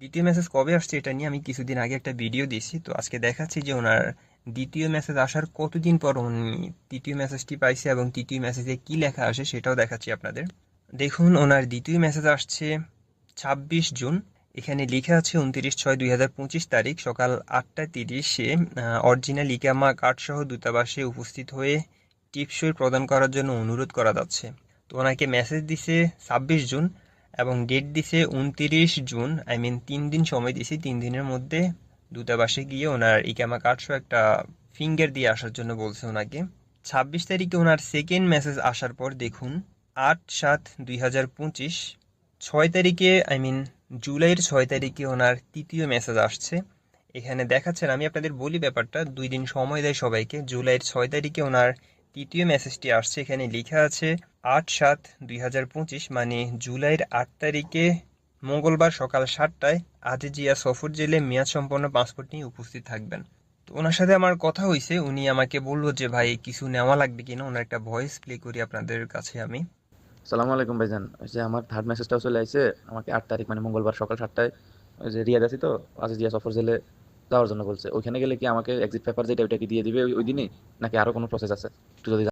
দ্বিতীয় মেসেজ কবে আসছে এটা নিয়ে আমি কিছুদিন আগে একটা ভিডিও দিয়েছি। তো আজকে দেখাচ্ছি যে ওনার দ্বিতীয় মেসেজ আসার কতদিন পর উনি তৃতীয় মেসেজটি পাইছে এবং তৃতীয় মেসেজে কি লেখা আসে সেটাও দেখাচ্ছি আপনাদের। দেখুন, ওনার দ্বিতীয় মেসেজ আসছে ছাব্বিশ জুন। এখানে লেখা আছে উনত্রিশ ছয় দুই হাজার পঁচিশ তারিখ সকাল আটটা তিরিশে অরিজিনাল ইকামা কার্ডসহ দূতাবাসে উপস্থিত হয়ে টিপসই প্রদান করার জন্য অনুরোধ করা যাচ্ছে। তো ওনাকে মেসেজ দিছে ছাব্বিশ জুন। এবং ডেট দিছে উনতিরিশ জুন আই মিন তিন দিন সময় দিছি, তিন দিনের মধ্যে দূতাবাসে গিয়ে ওনার ইকামা কার্ডসহ একটা ফিঙ্গার দিয়ে আসার জন্য বলছে ওনাকে। ছাব্বিশ তারিখে ওনার সেকেন্ড মেসেজ আসার পর দেখুন, আট সাত দুই হাজার পঁচিশ, ছয় তারিখে আই মিন জুলাইয়ের ছয় তারিখে ওনার তৃতীয় মেসেজ আসছে। এখানে দেখাচ্ছেন, আমি আপনাদের বলি ব্যাপারটা, দুই দিন সময় দেয় সবাইকে, জুলাইয়ের ছয় তারিখে ওনার তৃতীয় মেসেজটি আসছে, এখানে লেখা আছে আট সাত দুই হাজার পঁচিশ মানে জুলাইয়ের আট তারিখে মঙ্গলবার সকাল সাতটায় আজিজিয়া সফর জেলে মেয়াদ সম্পন্ন পাসপোর্ট নিয়ে উপস্থিত থাকবেন। তো ওনার সাথে আমার কথা হয়েছে উনি আমাকে বলল যে, ভাই, কিছু নেওয়া লাগবে কিনা? ওনার একটা ভয়েস প্লে করি আপনাদের কাছে আমি। সালামু আলাইকুম ভাইজান। ওই যে আমার থার্ড মেসেজটাও চলে আসছে আমাকে আট তারিখ মানে মঙ্গলবার সকাল সাতটায়, ওই যে রিয়াদ আছি তো, আজিজিয়া সফর জেলে যাওয়ার জন্য বলছে। ওইখানে গেলে কি আমাকে এক্সিট পেপার যেটা ওইটা কি দিয়ে দিবে ওই- দিনই? নাকি আরও কোনো প্রসেস আছে? একটু যদি